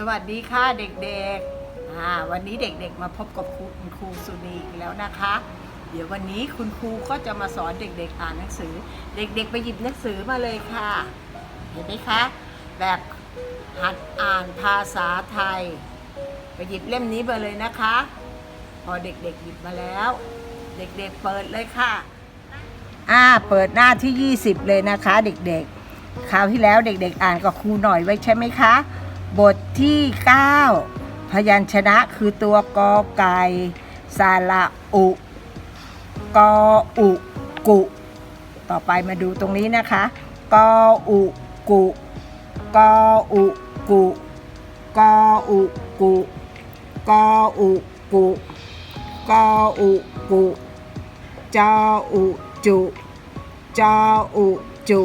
สวัสดีค่ะเด็กๆ วันนี้เด็กๆมาพบกับครูคุณครูสุนีอีกแล้วนะคะ เดี๋ยววันนี้คุณครูก็จะมาสอนเด็กๆอ่านหนังสือ เด็กๆไปหยิบหนังสือมาเลยค่ะ เห็นไหมคะ แบบหัดอ่านภาษาไทย ไปหยิบเล่มนี้มาเลยนะคะ พอเด็กๆหยิบมาแล้ว เด็กๆเปิดเลยค่ะ อ่าเปิดหน้าที่ 20 เลยนะคะ เด็กๆ คราวที่แล้วเด็กๆ อ่านกับครูหน่อยไว้ใช่ไหมคะ บทที่ 9 พยัญชนะคือตัวกอไก่สาระอุ กออุกุ ต่อไปมาดูตรงนี้นะคะ กออุกุ กออุกุ กออุกุ กออุกุ กออุกุ จออุจุ จออุจุ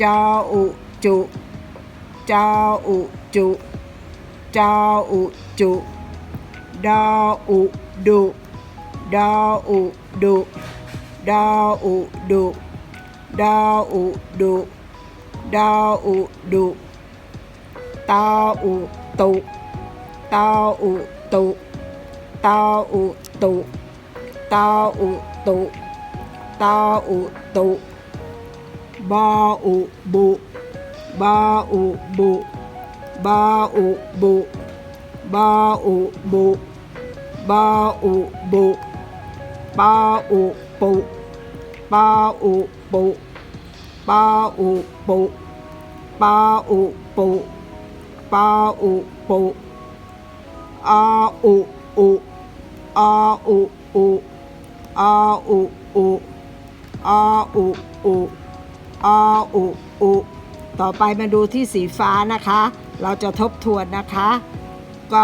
จออุจุ จออุ จุจออุจุดออุดุดออุดุดออุดุดออุดุดออุดุตออุตุตออุตุตออุตุตออุ ตุตออุตุบออุบุบออุบุ ต่อไปมาดูที่สีฟ้านะคะ เราจะทบทวนนะคะก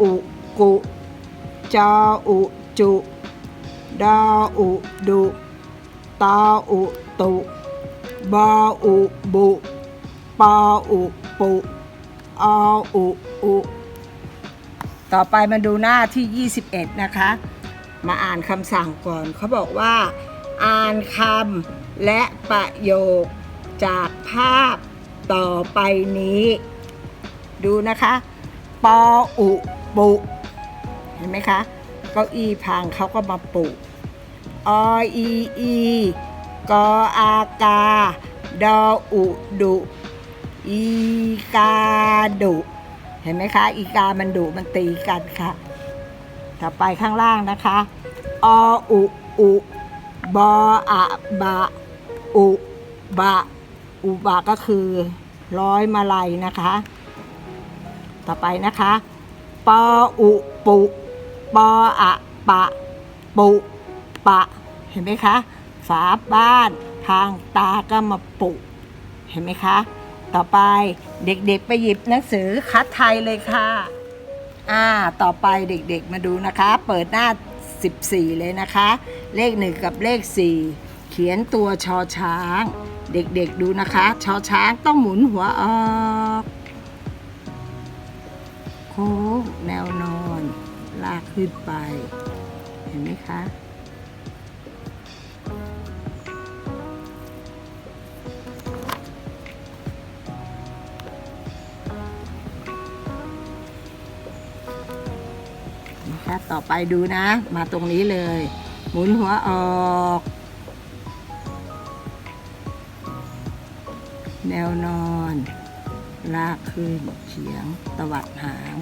อุกุจอุจุดออุดุตออุตุบออุบุปออุปุออุอุต่อไปมาดูหน้าที่ 21 นะคะ มาอ่านคำสั่งก่อนเขาบอกว่า อ่านคำและประโยคจากภาพ ต่อไปนี้ ดูนะคะ ปออุปุเห็นไหมคะ เก้าอี้พังเขาก็มาปลูกออีอีกออากา ดออุดุอีกาดุ เห็นไหมคะ อีกามันดุมันตีกันค่ะ ต่อไปข้างล่างนะคะ ออุอุบออะบะอุบะ อุบะก็คือร้อยมาลัยนะคะ ต่อไปนะคะ ปออุปุปออะปะ ปุปะ เห็นไหมคะ ฝาบ้านทางตาก็มาปุเห็นไหมคะ ต่อไปเด็กๆไปหยิบหนังสือคัดไทยเลยค่ะอ่าต่อไปเด็กๆมาดูนะคะ เปิดหน้า 14 เลยนะคะ เลข 1 กับเลข 4 เขียนตัวชอช้าง เด็กๆดูนะคะ ชอช้างต้องหมุนหัวออกโค้งแนวนอน ลากขึ้นไป เห็นไหมคะนะคะต่อไปดูนะ มาตรงนี้เลย หมุนหัวออก แนวนอน ลากขึ้นเฉียง ตวัดหาง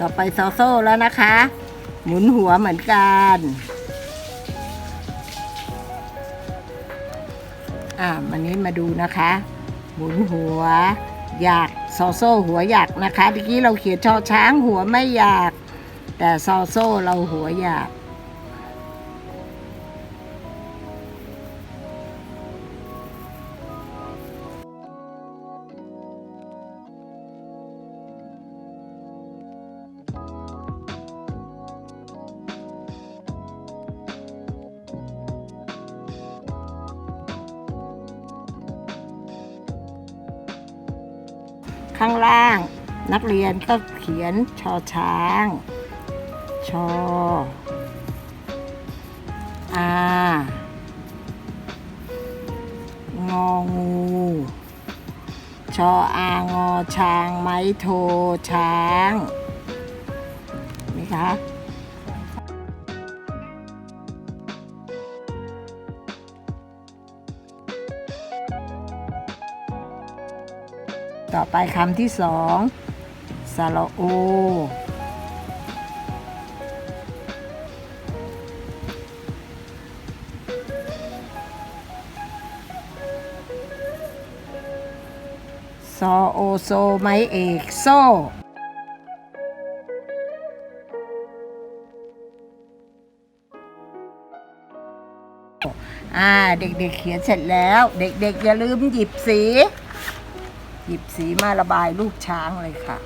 ต่อไปโซโซ่แล้วนะคะ หมุนหัวเหมือนกันอ่าวันนี้มาดูนะคะ หมุนหัว อยากซอโซ่หัวอยากนะคะเมื่อกี้เราเขียนชอช้างหัวไม่อยาก แต่ซอโซ่เราหัวอยาก ข้างล่าง นักเรียนก็เขียนชอช้าง ชออางองู ชออางอช้างไม้โทช้าง นี่คะ ต่อไปคำที่สองสระโอ ซอโอโซไม้เอกโซอ่า เด็กๆเขียนเสร็จแล้ว เด็กๆอย่าลืมหยิบสี หยิบสีมาระบายรูปช้างเลยค่ะ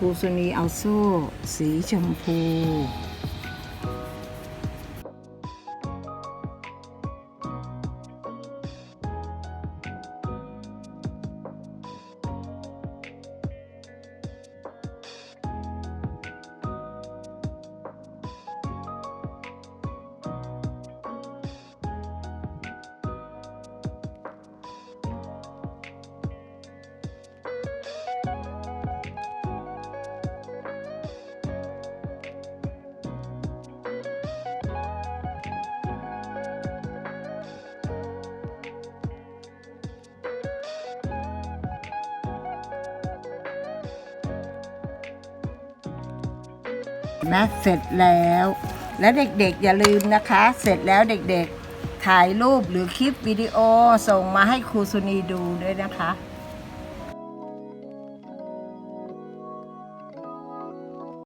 ครูสุนีเอาโซ่ สีชมพู นะ เสร็จแล้ว และเด็กๆอย่าลืมนะคะ เสร็จแล้วเด็กๆถ่ายรูปหรือคลิปวิดีโอส่งมาให้ครูสุนีดูด้วยนะคะ